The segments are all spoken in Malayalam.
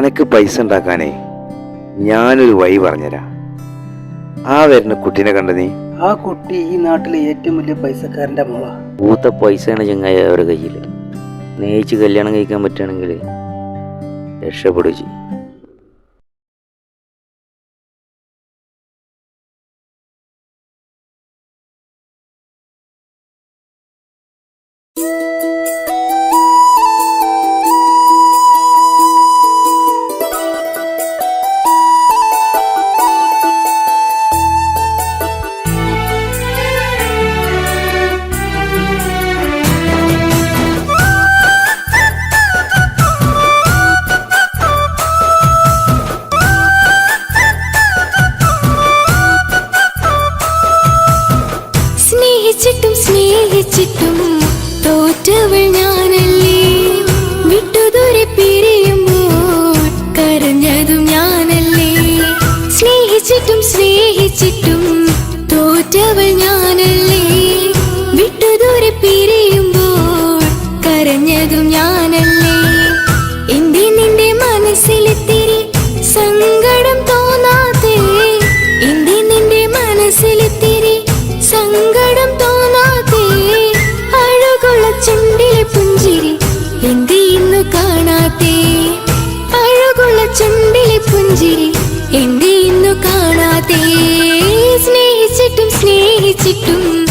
അനക്ക് പൈസ ഉണ്ടാക്കാനേ ഞാനൊരു വഴി പറഞ്ഞുതരാം. ആ വരുന്ന കുട്ടീനെ കണ്ട നീ? ആ കുട്ടി ഈ നാട്ടിലെ ഏറ്റവും വലിയ പൈസക്കാരന്റെ മോള. പൂത്ത പൈസയാണ് ചങ്ങായി അവരുടെ കയ്യിൽ നെയ്ച്ച് കല്യാണം കഴിക്കാൻ പറ്റുകയാണെങ്കിൽ രക്ഷപ്പെടുകയും ചെയ്യും. സ്നേഹിച്ചിട്ടും തോറ്റവൾ ഞാനല്ലേ? വിട്ടുദൂരെ പിരിയുമ്പോൾ കരഞ്ഞതും ഞാനല്ലേ? എന്റെ നിന്റെ മനസ്സിലെത്തിരി സങ്കടം തോന്നാതെ. എന്റെ നിന്റെ മനസ്സിലെത്തിരി സങ്കടം തോന്നാതെ. അഴകുള്ള ചുണ്ടിലെ പുഞ്ചിരി എന്ത് ഇന്ന് കാണാത്തേ അഴകുള്ള ചുണ്ടിലെ സ്നേഹിച്ചിട്ടും സ്നേഹിച്ചിട്ടും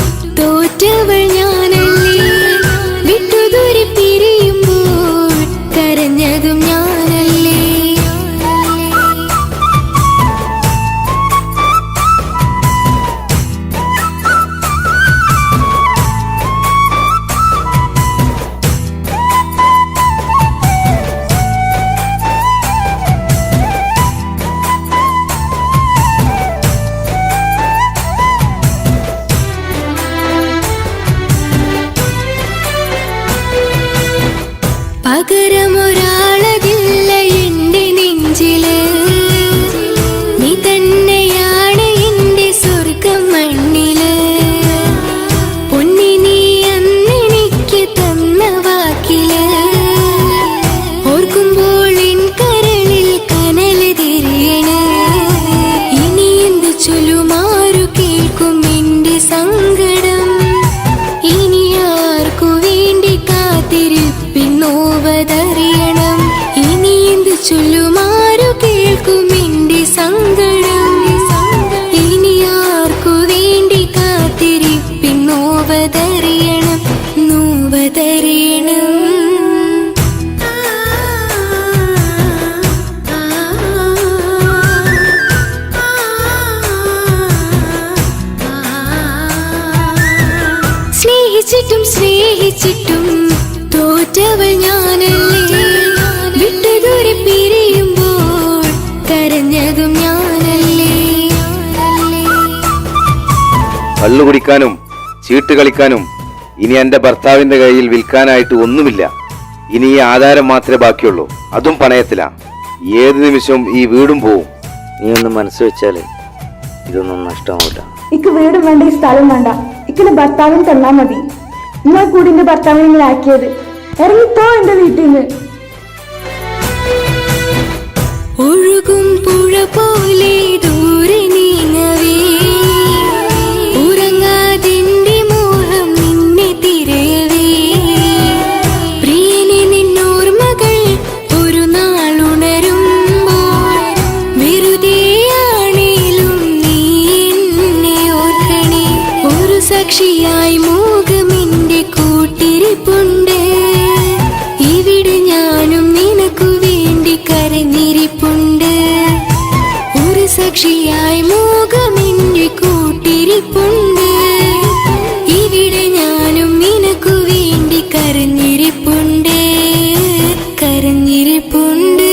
പകരമൊരാളതില്ല കാത്തിരിപ്പിന്നോവതറിയണം ഇനി എന്ത് ചൊല്ലുമാരു കള്ളു കുടിക്കാനും ചീട്ട് കളിക്കാനും ഇനി എന്റെ ഭർത്താവിന്റെ കയ്യിൽ വിൽക്കാനായിട്ട് ഒന്നുമില്ല. ഇനി ഈ ആധാരം മാത്രമേ ബാക്കിയുള്ളൂ. അതും പണയത്തിലാ. ഏത് നിമിഷവും ഈ വീടും പോവും. നീ ഒന്ന് മനസ്സ് വെച്ചാൽ ഇതൊന്നും നഷ്ടമാവില്ല ഇക്ക് വീടും വേണ്ട ഈ സ്ഥലം വേണ്ട. ഇക്കിന്റെ ഭർത്താവിന് തന്നാ മതി. നിങ്ങൾ കൂടി എന്റെ ഭർത്താവിനെ ഇങ്ങനെ ആക്കിയത്. ഇറങ്ങിത്തോ എന്റെ വീട്ടിൽ നിന്ന് ഒഴുകും പുഴ പോലെ ദൂരെ സാക്ഷിയായി മോഹമെന്റെ കൂട്ടിരിപ്പുണ്ട് ഇവിടെ ഞാനും നിനക്കു വേണ്ടി കരഞ്ഞിരിപ്പുണ്ട് കരഞ്ഞിരിപ്പുണ്ട്.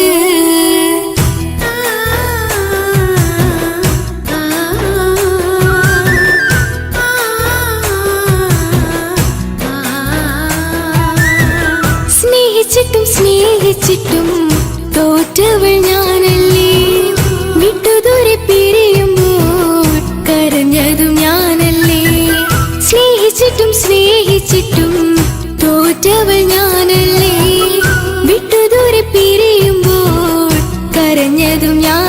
സ്നേഹിച്ചിട്ടും സ്നേഹിച്ചിട്ടും ഞാനല്ലേ? വിട്ടുദൂരെ പിരിയുമ്പോൾ കരഞ്ഞതും ഞാൻ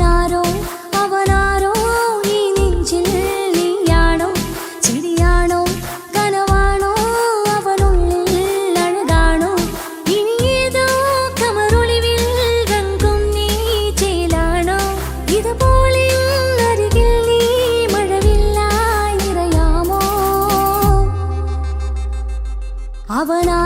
அவனாரோ அவனாரோ நீ நெஞ்சில் நீ யானோ செடியானோ கனவானோ அவனுள்ளில் அழகானோ இனி ஏதோ கமரொளிவில் ரங்கும் நீ அவனா